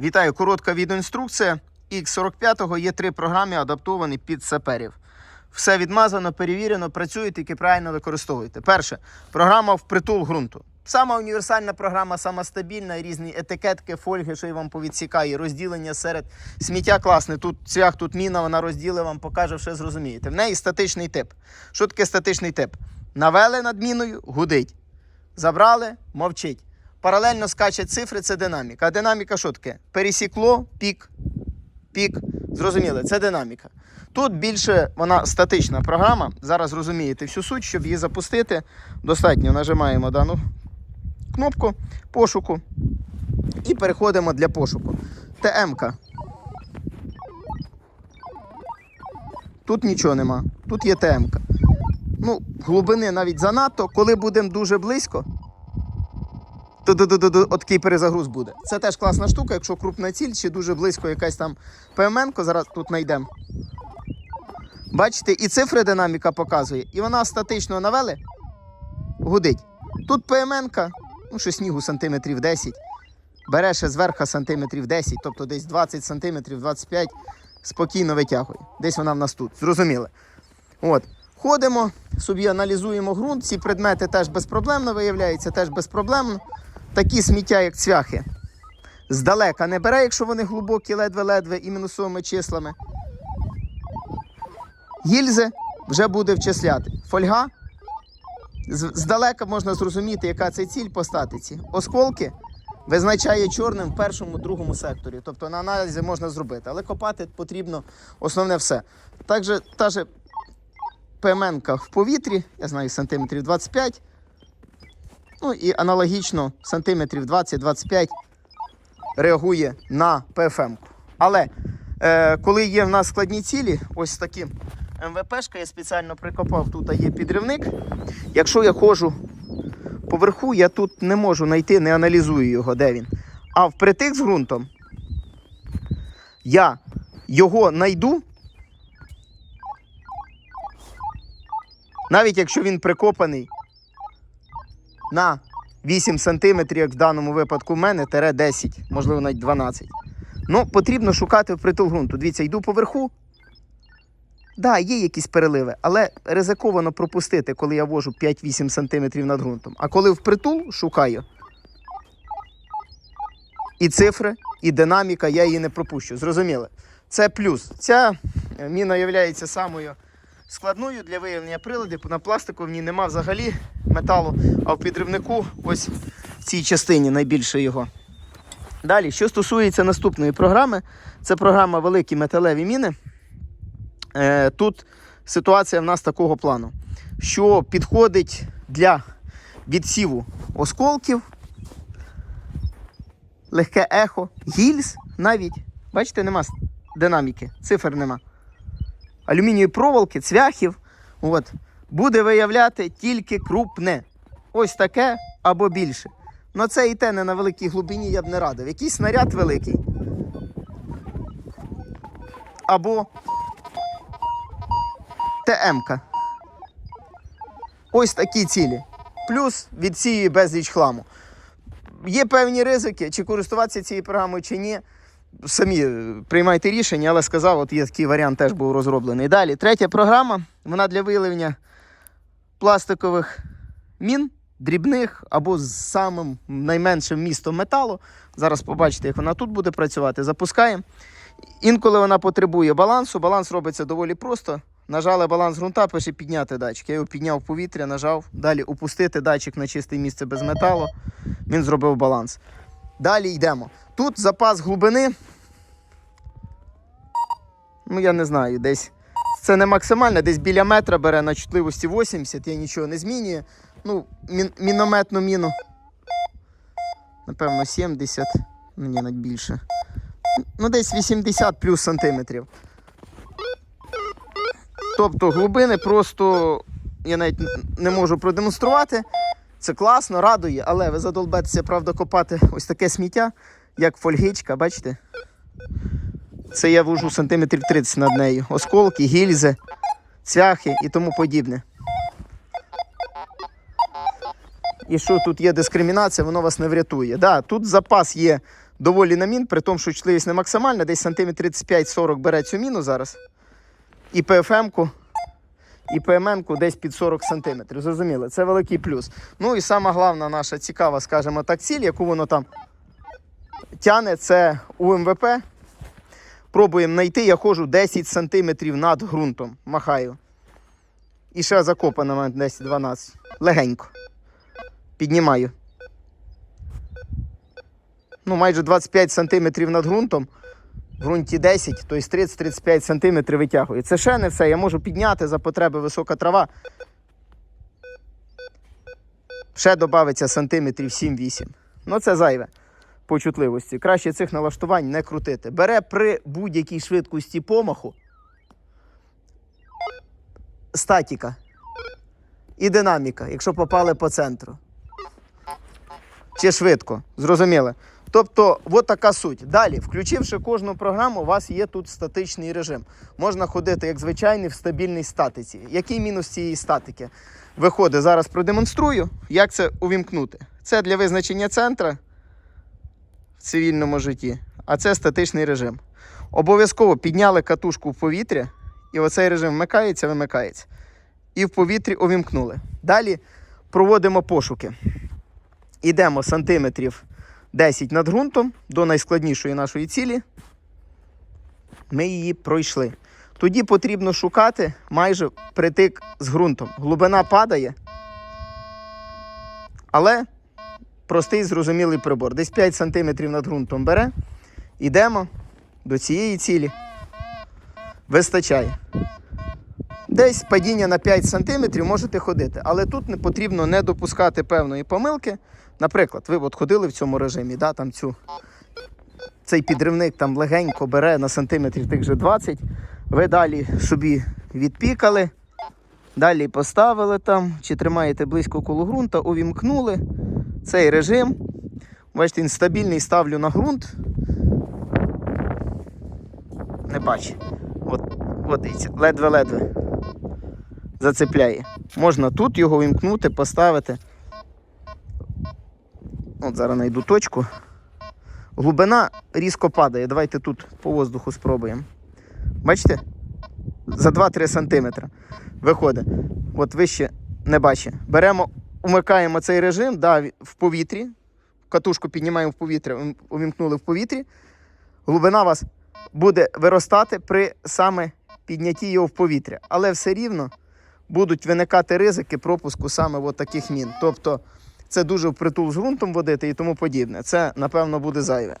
Вітаю, коротка відеоінструкція. X45 є три програми, адаптовані під саперів. Все відмазано, перевірено, працює, тільки правильно використовуйте. Перше, програма впритул ґрунту. Сама універсальна програма, сама стабільна, різні етикетки, фольги, що я вам повідсікає, розділення серед сміття класне. Тут цвях, тут міна, вона розділить вам, покаже, все зрозумієте. В неї статичний тип. Що таке статичний тип? Навели над міною, гудить. Забрали, мовчить. Паралельно скачуть цифри, це динаміка. А динаміка що таке? Пересікло, пік, пік. Зрозуміли, це динаміка. Тут більше вона статична програма. Зараз розумієте всю суть, щоб її запустити. Достатньо нажимаємо дану кнопку пошуку і переходимо для пошуку. ТМ-ка. Тут нічого нема. Тут є ТМ-ка. Ну, глибини навіть занадто. Коли будемо дуже близько, такий перезагруз буде. Це теж класна штука, якщо крупна ціль чи дуже близько якась там ПМН, зараз тут знайдемо. Бачите, і цифри динаміка показує, і вона статично навели, гудить. Тут ПМН, ну що снігу сантиметрів 10, бере ще зверху сантиметрів 10, тобто десь 20 сантиметрів, 25, спокійно витягує. Десь вона в нас тут. Зрозуміли. От. Ходимо, собі аналізуємо ґрунт. Ці предмети теж безпроблемно виявляються, теж безпроблемно. Такі сміття, як цвяхи, здалека не бере, якщо вони глибокі, ледве-ледве і мінусовими числами. Гільзи вже буде вчисляти. Фольга. Здалека можна зрозуміти, яка це ціль по статиці. Осколки визначає чорним в першому, другому секторі. Тобто на аналізі можна зробити, але копати потрібно основне все. Також та же ПМН-ка в повітрі, я знаю, сантиметрів 25. Ну і аналогічно сантиметрів 20-25 реагує на ПФМ. Але е, коли є в нас складні цілі, ось такі МВПшка, я спеціально прикопав, тут є підривник. Якщо я ходжу поверху, я тут не можу знайти, не аналізую його, де він. А впритик з ґрунтом я його знайду, навіть якщо він прикопаний на 8 см, як в даному випадку в мене, тере 10, можливо, навіть 12. Ну, потрібно шукати впритул ґрунту. Дивіться, йду поверху. Да, є якісь переливи, але ризиковано пропустити, коли я вожу 5-8 см над ґрунтом. А коли впритул шукаю, і цифри, і динаміка, я її не пропущу. Зрозуміли? Це плюс. Ця міна є самою складною для виявлення приладів. На пластику в ній нема взагалі металу, а в підривнику ось в цій частині найбільше його. Далі, що стосується наступної програми, це програма Великі металеві міни. Е, Тут ситуація в нас такого плану, що підходить для відсіву осколків, легке ехо, гільз навіть. Бачите, нема динаміки, цифр нема. Алюмінієві проволоки, цвяхів. От, буде виявляти тільки крупне. Ось таке або більше. Ну це і те не на великій глибині я б не радив. Якийсь снаряд великий. Або ТМ-ка. Ось такі цілі. Плюс відсіює безліч хламу. Є певні ризики, чи користуватися цією програмою, чи ні. Самі е, приймайте рішення, але сказав, от є такий варіант теж був розроблений. Далі, третя програма, вона для виявлення пластикових мін, дрібних або з самим найменшим містом металу. Зараз побачите, як вона тут буде працювати. Запускаємо. Інколи вона потребує балансу. Баланс робиться доволі просто. Нажали баланс ґрунта, пише підняти датчик. Я його підняв в повітря, нажав. Далі опустити датчик на чисте місце без металу. Він зробив баланс. Далі йдемо. Тут запас глибини. Ну, я не знаю, десь. Це не максимально, десь біля метра бере на чутливості 80, я нічого не змінюю. Ну, мін- мінометну міну. Напевно, 70, ну ні, навіть більше. Ну, десь 80 плюс сантиметрів. Тобто глибини просто я навіть не можу продемонструвати. Це класно, радує, але ви задолбетеся, правда, копати ось таке сміття, як фольгичка, бачите? Це я вожу сантиметрів 30 над нею. Осколки, гільзи, цвяхи і тому подібне. І що тут є дискримінація, воно вас не врятує. Да, тут запас є доволі на мін, при тому, що чутливість не максимальна, десь сантиметр 35-40 бере цю міну зараз. І ПФМ-ку, і ПМН-ку десь під 40 сантиметрів. Зрозуміло, це великий плюс. Ну і сама головна наша цікава, скажімо так, ціль, яку воно там тяне, це УМВП. Пробуємо знайти, я ходжу 10 сантиметрів над ґрунтом, махаю. І ще закопано на 10-12. Легенько. Піднімаю. Ну, майже 25 сантиметрів над ґрунтом. В ґрунті 10, тобто 30-35 сантиметрів витягую. Це ще не все. Я можу підняти за потреби висока трава. Ще додається сантиметрів 7-8. Ну, це зайве по чутливості. Краще цих налаштувань не крутити. Бере при будь-якій швидкості помаху статіка і динаміка, якщо попали по центру. Чи швидко, зрозуміло. Тобто, от така суть. Далі, включивши кожну програму, у вас є тут статичний режим. Можна ходити як звичайний в стабільній статиці. Який мінус цієї статики? Виходить, зараз продемонструю, як це увімкнути. Це для визначення центра в цивільному житті, а це статичний режим. Обов'язково підняли катушку в повітря, і оцей режим вмикається, вимикається. І в повітрі увімкнули. Далі проводимо пошуки. Ідемо сантиметрів 10 над ґрунтом до найскладнішої нашої цілі. Ми її пройшли. Тоді потрібно шукати майже притик з ґрунтом. Глибина падає, але простий зрозумілий прибор. Десь 5 см над ґрунтом бере. Йдемо до цієї цілі. Вистачає. Десь падіння на 5 см можете ходити, але тут не потрібно не допускати певної помилки. Наприклад, ви от ходили в цьому режимі, да, там цю, цей підривник там легенько бере на сантиметрів тих же 20. Ви далі собі відпікали, далі поставили там, чи тримаєте близько коло ґрунта, увімкнули цей режим. Бачите, він стабільний ставлю на ґрунт. Не бачу. От, от дивіться, ледве-ледве зацепляє. Можна тут його вімкнути, поставити. От зараз знайду точку. Глибина різко падає. Давайте тут по воздуху спробуємо. Бачите? За 2-3 см виходить. От вище не бачить. Беремо, умикаємо цей режим да, в повітрі. Катушку піднімаємо в повітря, увімкнули в повітрі. Глибина у вас буде виростати при саме піднятті його в повітря. Але все рівно будуть виникати ризики пропуску саме от таких мін. Тобто це дуже впритул з ґрунтом водити і тому подібне. Це, напевно, буде зайве.